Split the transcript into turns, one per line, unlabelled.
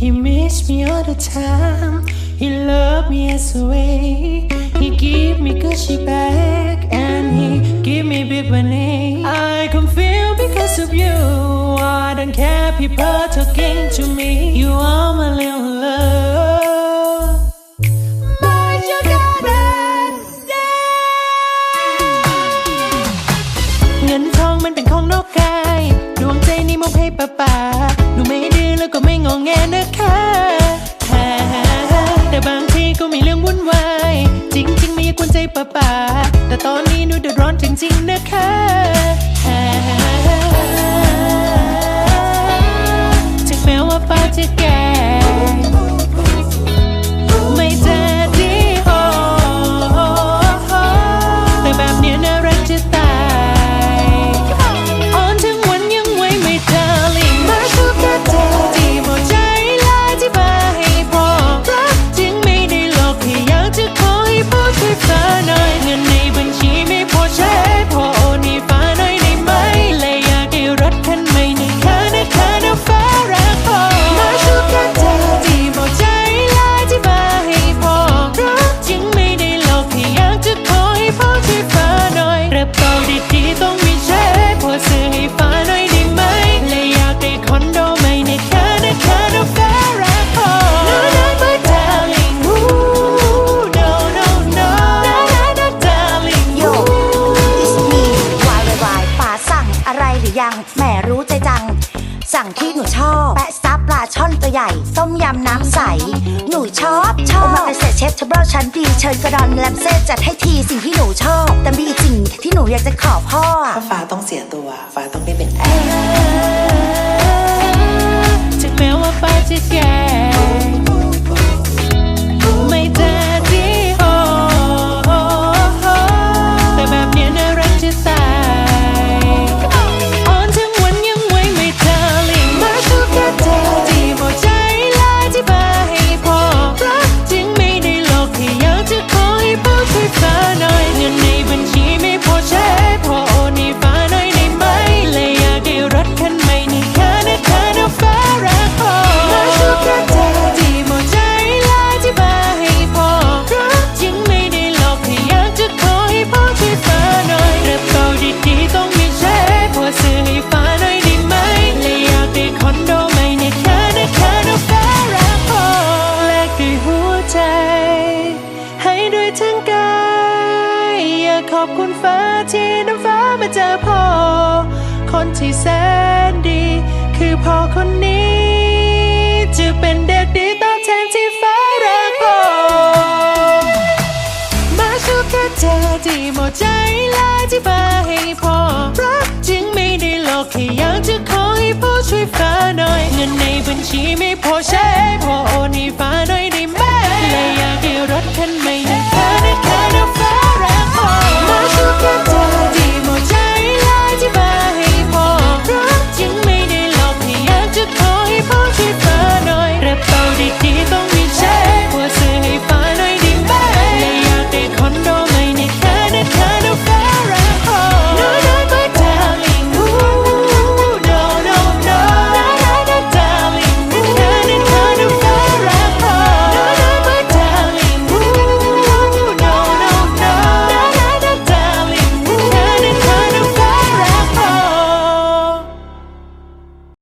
He missed me all the time. He loved me as a way. He give me Gucci back and he give me big money. I can feel because of you. I don't care people talking to me. You are my little love. My sugar daddy. เงินทองมันเป็นของนอกกาย ดวงใจนี่มอบให้ป้าป๋า งงแงนะคะแต่บางทีก็มีเรื่องวุ่นวาย จริง ๆ มีกวนใจป่าป่าแต่ตอนนี้หนูเดือดร้อนจริง ๆ นะคะถึงแม้ว่าฟ้าจะแก่
สั่งที่หนูชอบแปะซับปลาช่อนตัวใหญ่ส้มยำน้ำใส หนูชอบชอบมาเป็นเศษเชฟทับเบิลชั้นดีเชิญกระดอนแลมเซ่จัดให้ทีสิ่งที่หนูชอบ แต่มีสิ่งที่หนูอยากจะขอพ่อ
ฟ้าต้องเสียตัว ฟ้าต้องไม่เป็นแอร์
ขอบคุณฟ้าที่น้ำฟ้ามาเจอพ่อ คนที่แสนดี คือพ่อคนนี้ จะเป็นเด็กดีตอบแทนที่ฟ้ารักพ่อ มาชูแค่เจอที่หมดใจและที่ฟ้าให้พ่อรักจึงไม่ได้หลอกแค่อยากจะขอให้พ่อช่วยฟ้าหน่อย เงินในบัญชีไม่พอใช้